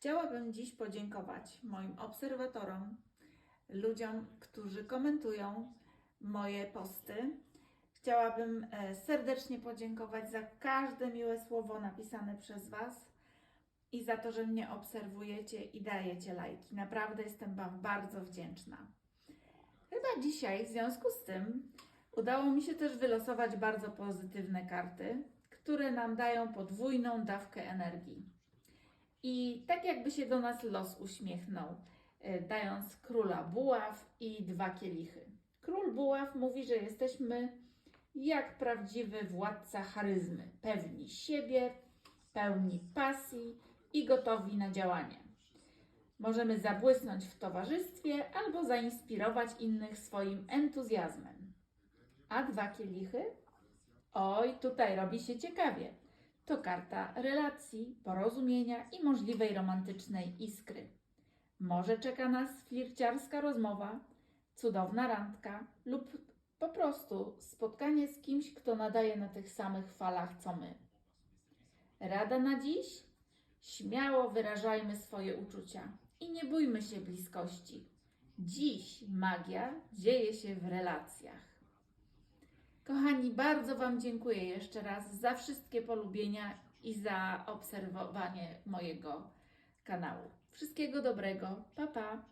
Chciałabym dziś podziękować moim obserwatorom, ludziom, którzy komentują moje posty. Chciałabym e, serdecznie podziękować za każde miłe słowo napisane przez Was i za to, że mnie obserwujecie i dajecie lajki. Naprawdę jestem Wam bardzo wdzięczna. Chyba dzisiaj w związku z tym udało mi się też wylosować bardzo pozytywne karty, które nam dają podwójną dawkę energii. I tak jakby się do nas los uśmiechnął, e, dając króla buław i dwa kielichy. Król buław mówi, że jesteśmy jak prawdziwy władca charyzmy, pewni siebie, pełni pasji i gotowi na działanie. Możemy zabłysnąć w towarzystwie albo zainspirować innych swoim entuzjazmem. A dwa kielichy? Oj, tutaj robi się ciekawie. To karta relacji, porozumienia i możliwej romantycznej iskry. Może czeka nas flirciarska rozmowa, cudowna randka lub po prostu spotkanie z kimś, kto nadaje na tych samych falach co my. Rada na dziś? Śmiało wyrażajmy swoje uczucia i nie bójmy się bliskości. Dziś magia dzieje się w relacjach. Kochani, bardzo Wam dziękuję jeszcze raz za wszystkie polubienia i za obserwowanie mojego kanału. Wszystkiego dobrego. Pa pa.